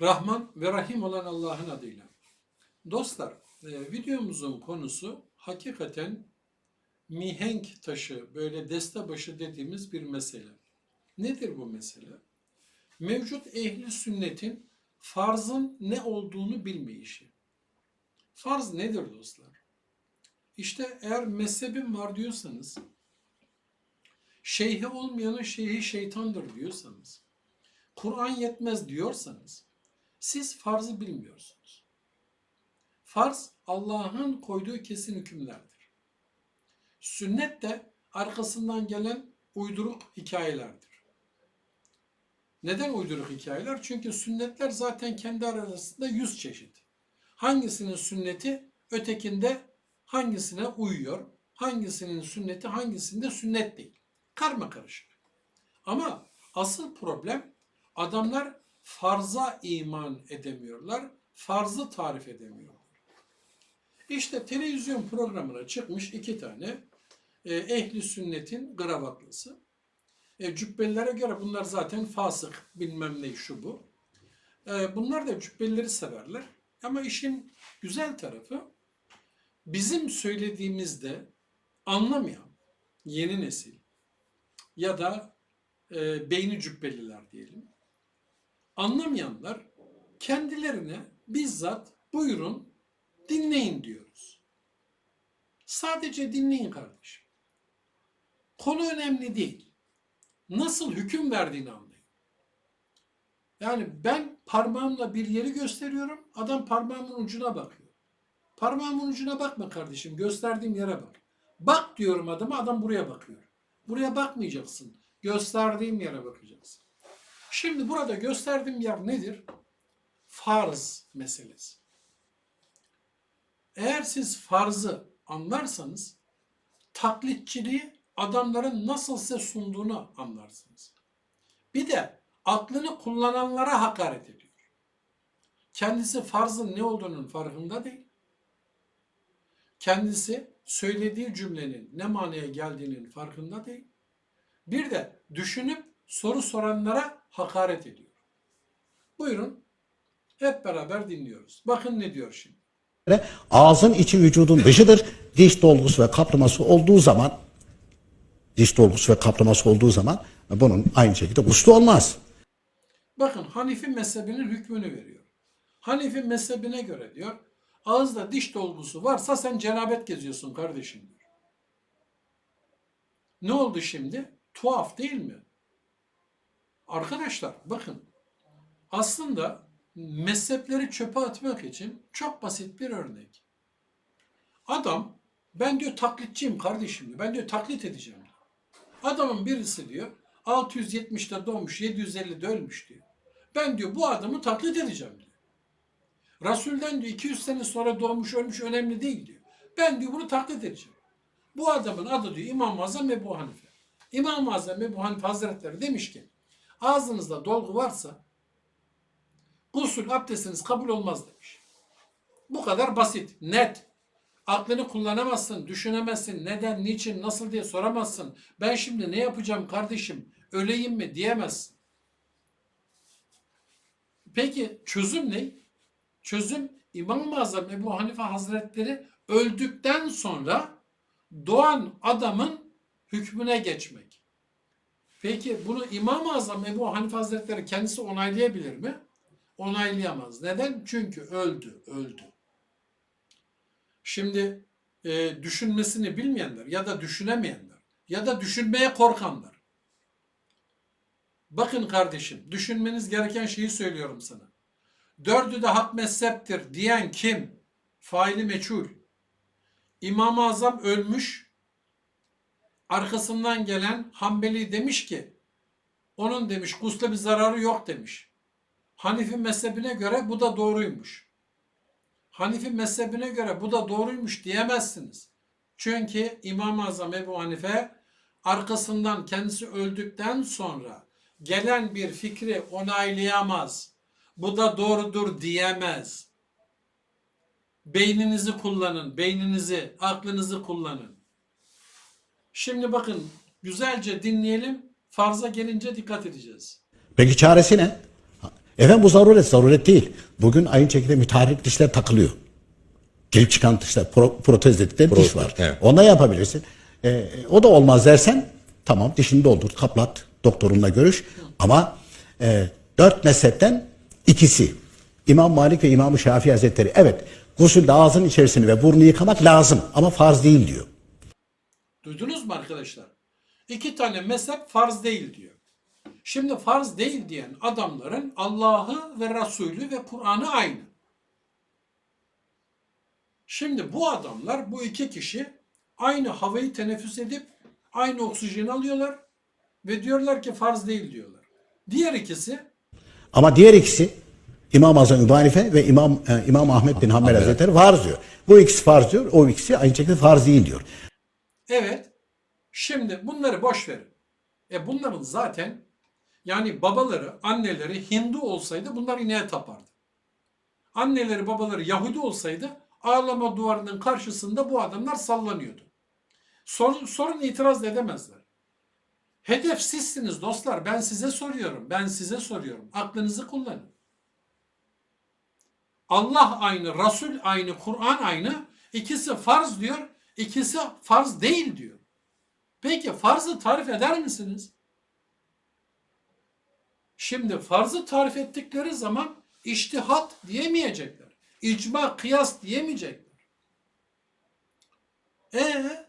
Rahman ve Rahim olan Allah'ın adıyla. Dostlar, e, videomuzun konusu hakikaten mihenk taşı, böyle deste başı dediğimiz bir mesele. Nedir bu mesele? Mevcut ehli sünnetin farzın ne olduğunu bilmeyişi. Farz nedir dostlar? İşte eğer mezhebim var diyorsanız, şeyhi olmayanın şeyhi şeytandır diyorsanız, Kur'an yetmez diyorsanız, siz farzı bilmiyorsunuz. Farz Allah'ın koyduğu kesin hükümlerdir. Sünnet de arkasından gelen uyduruk hikayelerdir. Neden uyduruk hikayeler? Çünkü sünnetler zaten kendi arasında yüz çeşit. Hangisinin sünneti ötekinde hangisine uyuyor, hangisinin sünneti hangisinde sünnet değil. Karma karışık. Ama asıl problem adamlar farza iman edemiyorlar, farzı tarif edemiyorlar. İşte televizyon programına çıkmış iki tane e, ehli sünnetin gravatlısı. E, cübbelilere göre bunlar zaten fasık bilmem ne şu bu. E, bunlar da cübbelileri severler. Ama işin güzel tarafı bizim söylediğimizde anlamayan yeni nesil ya da e, beyni cübbeliler diyelim. Anlamayanlar kendilerine bizzat buyurun dinleyin diyoruz. Sadece dinleyin kardeşim. Konu önemli değil. Nasıl hüküm verdiğini anlayın. Yani ben parmağımla bir yeri gösteriyorum, adam parmağımın ucuna bakıyor. Parmağımın ucuna bakma kardeşim, gösterdiğim yere bak. Bak diyorum adama, adam buraya bakıyor. Buraya bakmayacaksın, gösterdiğim yere bakacaksın. Şimdi burada gösterdiğim yer nedir? Farz meselesi. Eğer siz farzı anlarsanız taklitçiliği adamların nasıl size sunduğunu anlarsınız. Bir de aklını kullananlara hakaret ediyor. Kendisi farzın ne olduğunun farkında değil. Kendisi söylediği cümlenin ne manaya geldiğinin farkında değil. Bir de düşünüp soru soranlara hakaret ediyor. Buyurun hep beraber dinliyoruz. Bakın ne diyor şimdi. Ağzın içi vücudun dışıdır. Diş dolgusu ve kaplaması olduğu zaman diş dolgusu ve kaplaması olduğu zaman bunun aynı şekilde guslu olmaz. Bakın Hanifi mezhebinin hükmünü veriyor. Hanifi mezhebine göre diyor, ağızda diş dolgusu varsa sen cenabet geziyorsun kardeşim diyor. Ne oldu şimdi? Tuhaf değil mi? Arkadaşlar bakın aslında mezhepleri çöpe atmak için çok basit bir örnek. Adam ben diyor taklitçiyim kardeşim diyor. Ben diyor taklit edeceğim diyor. Adamın birisi diyor 670'te doğmuş 750'de ölmüş diyor. Ben diyor bu adamı taklit edeceğim diyor. Resul'den diyor 200 sene sonra doğmuş ölmüş önemli değil diyor. Ben diyor bunu taklit edeceğim. Bu adamın adı diyor İmam-ı Azam Ebu Hanife. İmam-ı Azam Ebu Hanife Hazretleri demiş ki ağzınızda dolgu varsa gusül abdestiniz kabul olmaz demiş. Bu kadar basit, net. Aklını kullanamazsın, düşünemezsin. Neden, niçin, nasıl diye soramazsın. Ben şimdi ne yapacağım kardeşim, öleyim mi diyemezsin. Peki çözüm ne? Çözüm İmam-ı Azam Ebu Hanife Hazretleri öldükten sonra doğan adamın hükmüne geçmek. Peki bunu İmam-ı Azam Ebu Hanife Hazretleri kendisi onaylayabilir mi? Onaylayamaz. Neden? Çünkü öldü, öldü. Şimdi e, düşünmesini bilmeyenler ya da düşünemeyenler ya da düşünmeye korkanlar. Bakın kardeşim, düşünmeniz gereken şeyi söylüyorum sana. Dördü de hak mezheptir diyen kim? Faili meçhul. İmam-ı Azam ölmüş. Arkasından gelen Hanbeli demiş ki, onun demiş gusle bir zararı yok demiş. Hanifi mezhebine göre bu da doğruymuş. Hanifi mezhebine göre bu da doğruymuş diyemezsiniz. Çünkü İmam-ı Azam Ebu Hanife arkasından kendisi öldükten sonra gelen bir fikri onaylayamaz. Bu da doğrudur diyemez. Beyninizi kullanın, beyninizi, aklınızı kullanın. Şimdi bakın güzelce dinleyelim. Farza gelince dikkat edeceğiz. Peki çaresi ne? Efendim bu zaruret, zaruret değil. Bugün aynı şekilde müteharrik dişler takılıyor. Girip çıkan dişler, pro- protez dedikleri diş Protez, var. evet. Ona yapabilirsin. Ee, o da olmaz dersen tamam dişini doldur, kaplat, doktorunla görüş. Ama e, dört mezhepten ikisi İmam Malik ve İmam Şafii Hazretleri evet gusülde ağzın içerisini ve burnu yıkamak lazım ama farz değil diyor. Duydunuz mu arkadaşlar? İki tane mezhep farz değil diyor. Şimdi farz değil diyen adamların Allah'ı ve Resulü ve Kur'an'ı aynı. Şimdi bu adamlar, bu iki kişi aynı havayı teneffüs edip aynı oksijeni alıyorlar ve diyorlar ki farz değil diyorlar. Diğer ikisi Ama diğer ikisi İmam Azam İbn Hanife ve İmam e, İmam Ahmet bin Hanbel Hanbel. Hazretleri farz diyor. Bu ikisi farz diyor, o ikisi aynı şekilde farz değil diyor. Evet. Şimdi bunları boş verin. E bunların zaten yani babaları, anneleri Hindu olsaydı bunlar ineğe tapardı. Anneleri, babaları Yahudi olsaydı ağlama duvarının karşısında bu adamlar sallanıyordu. Sorun, sorun itiraz edemezler. Hedef sizsiniz dostlar. Ben size soruyorum. Ben size soruyorum. Aklınızı kullanın. Allah aynı, Resul aynı, Kur'an aynı. İkisi farz diyor, ikisi farz değil diyor. Peki farzı tarif eder misiniz? Şimdi farzı tarif ettikleri zaman iştihat diyemeyecekler. İcma, kıyas diyemeyecekler. E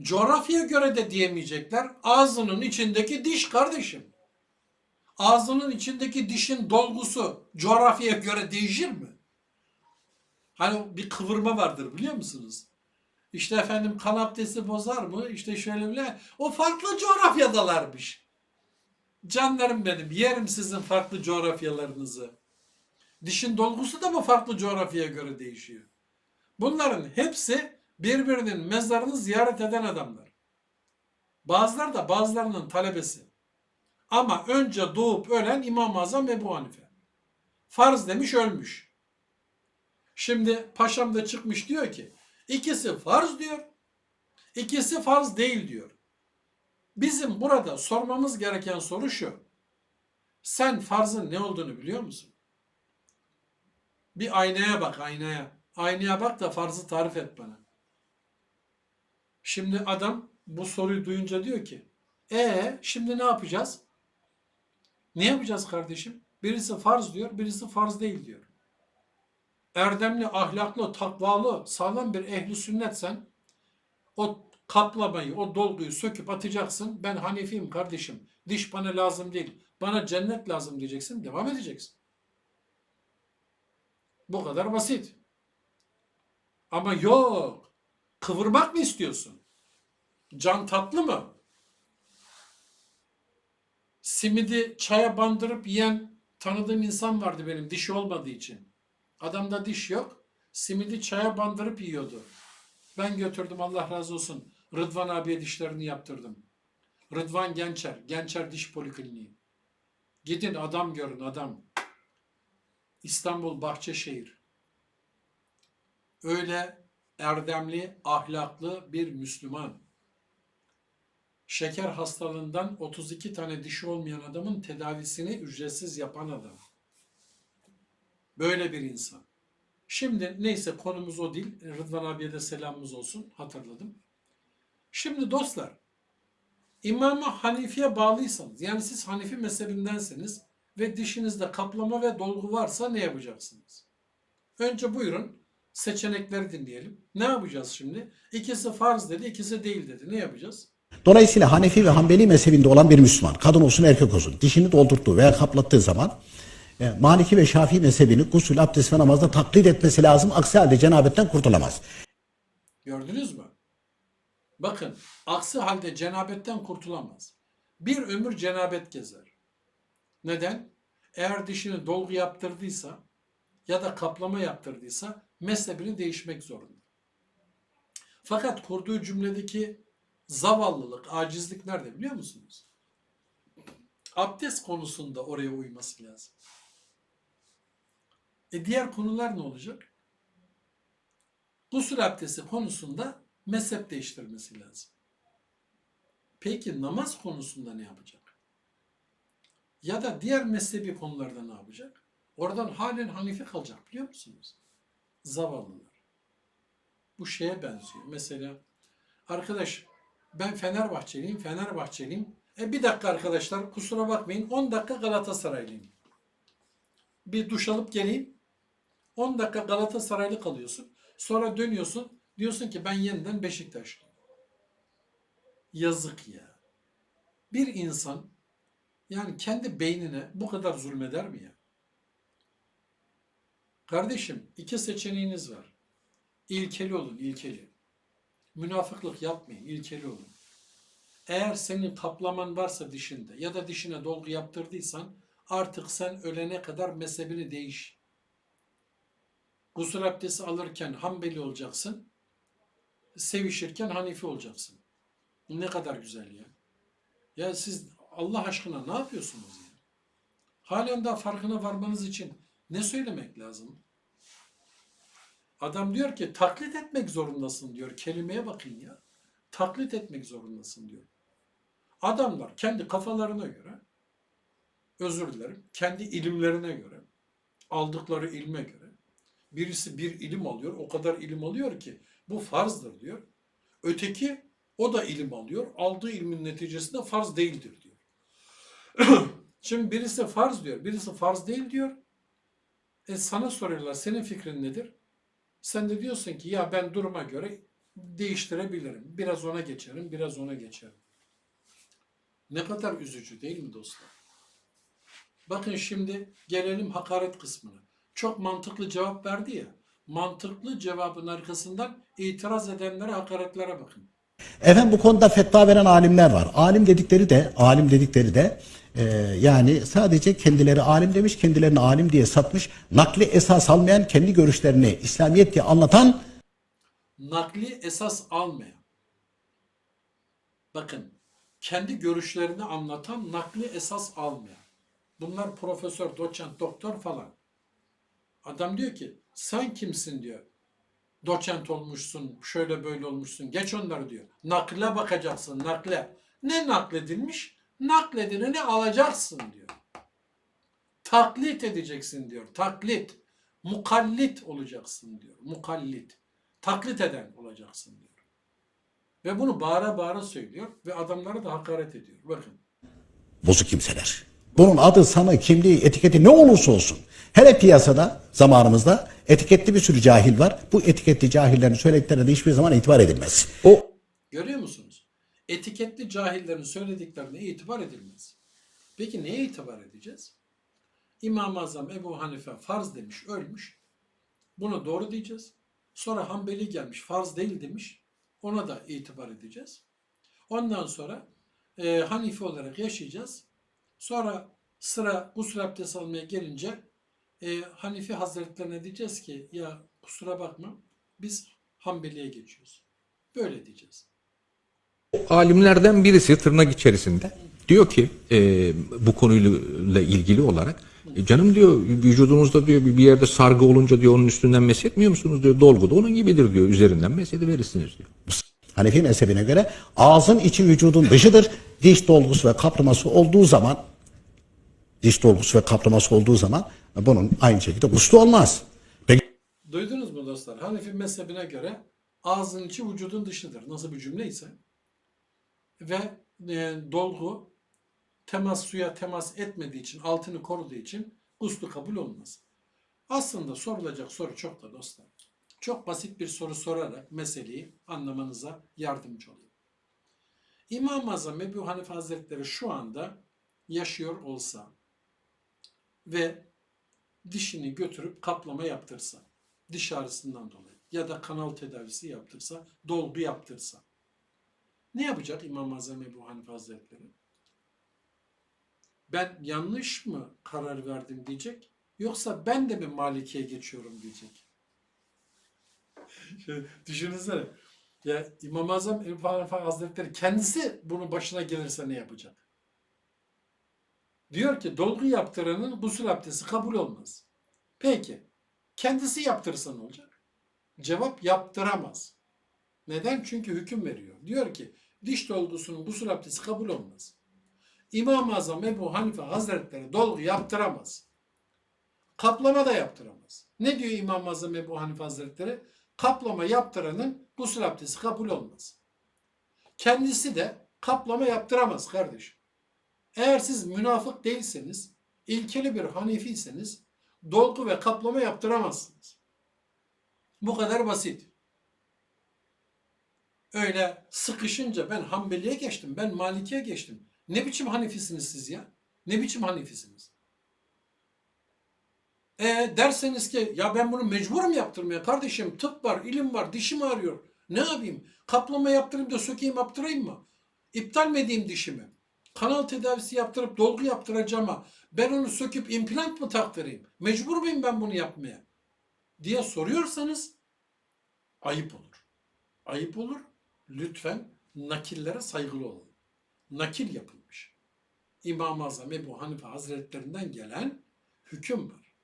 coğrafyaya göre de diyemeyecekler. Ağzının içindeki diş kardeşim. Ağzının içindeki dişin dolgusu coğrafyaya göre değişir mi? Hani bir kıvırma vardır biliyor musunuz? İşte efendim kan abdesti bozar mı? İşte şöyle bile. O farklı coğrafyadalarmış. Canlarım benim yerim sizin farklı coğrafyalarınızı. Dişin dolgusu da mı farklı coğrafyaya göre değişiyor? Bunların hepsi birbirinin mezarını ziyaret eden adamlar. Bazıları da bazılarının talebesi. Ama önce doğup ölen İmam-ı Azam Ebu Hanife. Farz demiş ölmüş. Şimdi paşam da çıkmış diyor ki ikisi farz diyor, ikisi farz değil diyor. Bizim burada sormamız gereken soru şu. Sen farzın ne olduğunu biliyor musun? Bir aynaya bak aynaya. Aynaya bak da farzı tarif et bana. Şimdi adam bu soruyu duyunca diyor ki e şimdi ne yapacağız? Ne yapacağız kardeşim? Birisi farz diyor, birisi farz değil diyor. Erdemli, ahlaklı, takvalı, sağlam bir ehli sünnetsen o kaplamayı, o dolguyu söküp atacaksın. Ben Hanefiyim kardeşim. Diş bana lazım değil. Bana cennet lazım diyeceksin. Devam edeceksin. Bu kadar basit. Ama yok. Kıvırmak mı istiyorsun? Can tatlı mı? Simidi çaya bandırıp yiyen tanıdığım insan vardı benim dişi olmadığı için. Adamda diş yok. Simidi çaya bandırıp yiyordu. Ben götürdüm Allah razı olsun. Rıdvan abiye dişlerini yaptırdım. Rıdvan Gençer, Gençer Diş Polikliniği. Gidin adam görün adam. İstanbul Bahçeşehir. Öyle erdemli, ahlaklı bir Müslüman. Şeker hastalığından 32 tane dişi olmayan adamın tedavisini ücretsiz yapan adam. Böyle bir insan. Şimdi neyse konumuz o değil. Rıdvan abiye de selamımız olsun. Hatırladım. Şimdi dostlar İmam-ı Hanifi'ye bağlıysanız yani siz Hanifi mezhebindenseniz ve dişinizde kaplama ve dolgu varsa ne yapacaksınız? Önce buyurun seçenekleri dinleyelim. Ne yapacağız şimdi? İkisi farz dedi, ikisi değil dedi. Ne yapacağız? Dolayısıyla Hanefi ve Hanbeli mezhebinde olan bir Müslüman, kadın olsun erkek olsun, dişini doldurttuğu veya kaplattığı zaman e, Maliki ve Şafii mezhebini gusül, abdest ve namazda taklit etmesi lazım. Aksi halde cenabetten kurtulamaz. Gördünüz mü? Bakın aksi halde cenabetten kurtulamaz. Bir ömür cenabet gezer. Neden? Eğer dişini dolgu yaptırdıysa ya da kaplama yaptırdıysa mezhebini değişmek zorunda. Fakat kurduğu cümledeki zavallılık, acizlik nerede biliyor musunuz? Abdest konusunda oraya uyması lazım. E diğer konular ne olacak? Gusül abdesti konusunda mezhep değiştirmesi lazım. Peki namaz konusunda ne yapacak? Ya da diğer mezhebi konularda ne yapacak? Oradan halen Hanifi kalacak biliyor musunuz? Zavallılar. Bu şeye benziyor. Mesela arkadaş ben Fenerbahçeliyim, Fenerbahçeliyim. E bir dakika arkadaşlar kusura bakmayın 10 dakika Galatasaraylıyım. Bir duş alıp geleyim. 10 dakika Galatasaraylı kalıyorsun. Sonra dönüyorsun. Diyorsun ki ben yeniden Beşiktaşlıyım. Yazık ya. Bir insan yani kendi beynine bu kadar zulmeder mi ya? Kardeşim iki seçeneğiniz var. İlkeli olun, ilkeli. Münafıklık yapmayın, ilkeli olun. Eğer senin kaplaman varsa dişinde ya da dişine dolgu yaptırdıysan artık sen ölene kadar mezhebini değiş. Gusül abdesti alırken Hanbeli olacaksın. Sevişirken Hanifi olacaksın. Ne kadar güzel ya. Ya siz Allah aşkına ne yapıyorsunuz ya? Halen daha farkına varmanız için ne söylemek lazım? Adam diyor ki taklit etmek zorundasın diyor. Kelimeye bakın ya. Taklit etmek zorundasın diyor. Adamlar kendi kafalarına göre özür dilerim, kendi ilimlerine göre, aldıkları ilme göre birisi bir ilim alıyor, o kadar ilim alıyor ki bu farzdır diyor. Öteki o da ilim alıyor, aldığı ilmin neticesinde farz değildir diyor. Şimdi birisi farz diyor, birisi farz değil diyor. E sana soruyorlar senin fikrin nedir? Sen de diyorsun ki ya ben duruma göre değiştirebilirim. Biraz ona geçerim, biraz ona geçerim. Ne kadar üzücü değil mi dostlar? Bakın şimdi gelelim hakaret kısmına. Çok mantıklı cevap verdi ya. Mantıklı cevabın arkasından itiraz edenlere hakaretlere bakın. Efendim bu konuda fetva veren alimler var. Alim dedikleri de, alim dedikleri de e, yani sadece kendileri alim demiş, kendilerini alim diye satmış, nakli esas almayan, kendi görüşlerini İslamiyet diye anlatan Nakli esas almayan. Bakın kendi görüşlerini anlatan nakli esas almayan. Bunlar profesör, doçent, doktor falan. Adam diyor ki sen kimsin diyor. Doçent olmuşsun, şöyle böyle olmuşsun. Geç onları diyor. Nakle bakacaksın, nakle. Ne nakledilmiş? Nakledileni alacaksın diyor. Taklit edeceksin diyor. Taklit. Mukallit olacaksın diyor. Mukallit. Taklit eden olacaksın diyor. Ve bunu bağıra bağıra söylüyor ve adamlara da hakaret ediyor. Bakın. bozuk kimseler. Bunun adı, sanı, kimliği, etiketi ne olursa olsun. Hele piyasada zamanımızda etiketli bir sürü cahil var. Bu etiketli cahillerin söylediklerine de hiçbir zaman itibar edilmez. O Görüyor musunuz? Etiketli cahillerin söylediklerine itibar edilmez. Peki neye itibar edeceğiz? İmam-ı Azam Ebu Hanife farz demiş, ölmüş. Bunu doğru diyeceğiz. Sonra Hanbeli gelmiş, farz değil demiş. Ona da itibar edeceğiz. Ondan sonra e, Hanifi olarak yaşayacağız. Sonra sıra gusül abdesti almaya gelince e, Hanifi Hazretlerine diyeceğiz ki ya kusura bakma biz Hanbeli'ye geçiyoruz. Böyle diyeceğiz. alimlerden birisi tırnak içerisinde diyor ki e, bu konuyla ilgili olarak e, canım diyor vücudunuzda diyor bir yerde sargı olunca diyor onun üstünden meshetmiyor musunuz diyor dolgu da onun gibidir diyor üzerinden meshedi verirsiniz diyor. Hanefi mezhebine göre ağzın içi vücudun dışıdır. Diş dolgusu ve kaplaması olduğu zaman diş dolgusu ve kaplaması olduğu zaman bunun aynı şekilde guslu olmaz. Peki Duydunuz mu dostlar? Hanefi mezhebine göre ağzın içi vücudun dışıdır. Nasıl bir cümle ise. Ve e, dolgu temas suya temas etmediği için, altını koruduğu için guslu kabul olmaz. Aslında sorulacak soru çok da dostlar. Çok basit bir soru sorarak meseleyi anlamanıza yardımcı olayım. İmam-ı Azam Ebu Hanife Hazretleri şu anda yaşıyor olsa ve dişini götürüp kaplama yaptırsa, diş ağrısından dolayı ya da kanal tedavisi yaptırsa, dolgu yaptırsa. Ne yapacak İmam-ı Azam Ebu Hanife Hazretleri? Ben yanlış mı karar verdim diyecek, yoksa ben de mi Maliki'ye geçiyorum diyecek. Şöyle düşünsene. Ya İmam-ı Azam Ebu Hanife Hazretleri kendisi bunun başına gelirse ne yapacak? Diyor ki dolgu yaptıranın gusül abdesti kabul olmaz. Peki kendisi yaptırsa ne olacak? Cevap yaptıramaz. Neden? Çünkü hüküm veriyor. Diyor ki diş dolgusunun gusül abdesti kabul olmaz. İmam-ı Azam Ebu Hanife Hazretleri dolgu yaptıramaz. Kaplama da yaptıramaz. Ne diyor İmam-ı Azam Ebu Hanife Hazretleri? Kaplama yaptıranın gusül abdesti kabul olmaz. Kendisi de kaplama yaptıramaz kardeşim. Eğer siz münafık değilseniz, ilkeli bir hanifiyseniz dolgu ve kaplama yaptıramazsınız. Bu kadar basit. Öyle sıkışınca ben Hanbeli'ye geçtim, ben Maliki'ye geçtim. Ne biçim Hanifisiniz siz ya? Ne biçim Hanifisiniz? E derseniz ki ya ben bunu mecburum yaptırmaya kardeşim tıp var, ilim var, dişim ağrıyor. Ne yapayım? Kaplama yaptırayım da sökeyim yaptırayım mı? İptal mi edeyim dişimi? Kanal tedavisi yaptırıp dolgu yaptıracağıma ben onu söküp implant mı taktırayım? Mecbur muyum ben bunu yapmaya? Diye soruyorsanız ayıp olur. Ayıp olur. Lütfen nakillere saygılı olun. Nakil yapılmış. İmam-ı Azam Ebu Hanife Hazretlerinden gelen hüküm var.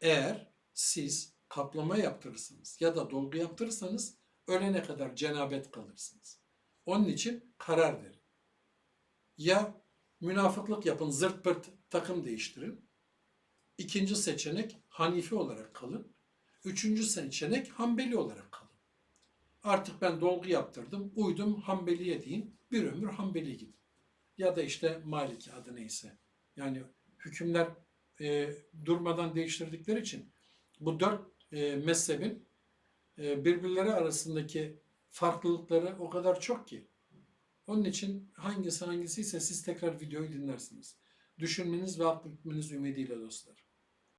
Eğer siz kaplama yaptırırsanız ya da dolgu yaptırırsanız ölene kadar cenabet kalırsınız. Onun için karar verin. Ya münafıklık yapın, zırt pırt takım değiştirin. İkinci seçenek Hanifi olarak kalın. Üçüncü seçenek Hanbeli olarak kalın. Artık ben dolgu yaptırdım, uydum Hanbeli'ye deyin, bir ömür Hanbeli gidin. Ya da işte Maliki adı neyse. Yani hükümler e, durmadan değiştirdikleri için bu dört e, mezhebin e, birbirleri arasındaki farklılıkları o kadar çok ki. Onun için hangisi hangisiyse siz tekrar videoyu dinlersiniz. Düşünmeniz ve aklı etmeniz ümidiyle dostlar.